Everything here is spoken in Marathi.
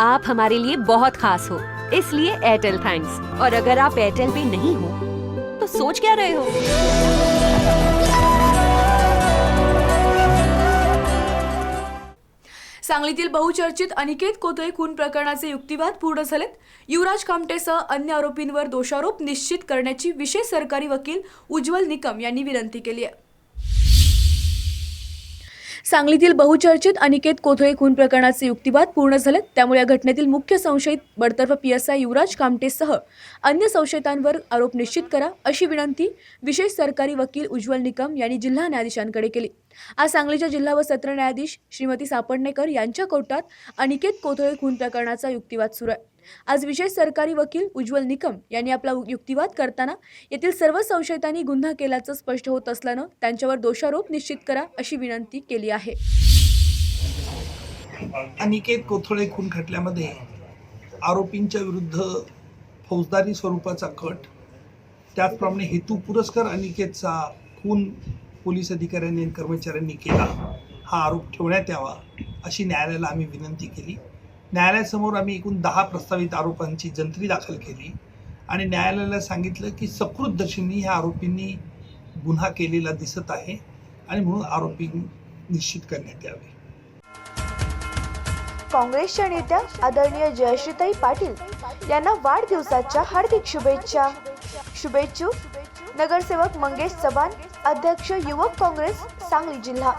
आप हमारे लिए बहुत खास हो। इसलिए एयरटेल थैंक्स और अगर आप एयरटेल पे नहीं हो तो सोच क्या रहे हो? सांगलीतील बहुचर्चित अनिकेत कोतोय खून प्रकरणाचे युक्तिवाद पूर्ण झालेत. युवराज कामटेसह अन्य आरोपींवर दोषारोप निश्चित करण्याची विशेष सरकारी वकील उज्ज्वल निकम यांनी विनंती केली आहे. सांगलीतील बहुचर्चित अनिकेत कोथळे खून प्रकरणाचे युक्तिवाद पूर्ण झालेत. त्यामुळे या घटनेतील मुख्य संशयित बडतर्फ पी एस आय युवराज कामटेसह अन्य संशयितांवर आरोप निश्चित करा अशी विनंती विशेष सरकारी वकील उज्ज्वल निकम यांनी जिल्हा न्यायाधीशांकडे केली. आज सांगलीच्या जिल्हा व सत्र न्यायाधीश श्रीमती सापडणेकर यांच्या कोर्टात अनिकेत कोथळे खून प्रकरणाचा युक्तिवाद सुरू आहे. आज विशेष सरकारी वकील उज्ज्वल निकम यांनी आपला युक्तिवाद करताना येथील सर्व संशयितांनी गुन्हा केल्याचं स्पष्ट होत असल्यानं त्यांच्यावर दोषारोप निश्चित करा अशी विनंती केली आहे. अनिकेत कोथळे खून खटल्यामध्ये आरोपींच्या विरुद्ध फौजदारी स्वरूपाचा कट त्याचप्रमाणे हेतू पुरस्कार अनिकेतचा खून पोलीस अधिकाऱ्यांनी आणि कर्मचाऱ्यांनी केला हा आरोप ठेवण्यात यावा अशी न्यायालयाला आम्ही विनंती केली. न्यायालयासमोर आम्ही एकूण दहा प्रस्तावित आरोपांची जंत्री दाखल केली आणि न्यायालयाला सांगितलं की सकृत दर्शनी ह्या आरोपींनी गुन्हा केलेला दिसत आहे आणि म्हणून आरोपी निश्चित करण्यात यावे. काँग्रेसच्या नेत्या आदरणीय जयश्रीताई पाटील यांना वाढदिवसाच्या हार्दिक शुभेच्छा. शुभेच्छू नगरसेवक मंगेश चव्हाण अध्यक्ष युवक काँग्रेस सांगली जिल्हा.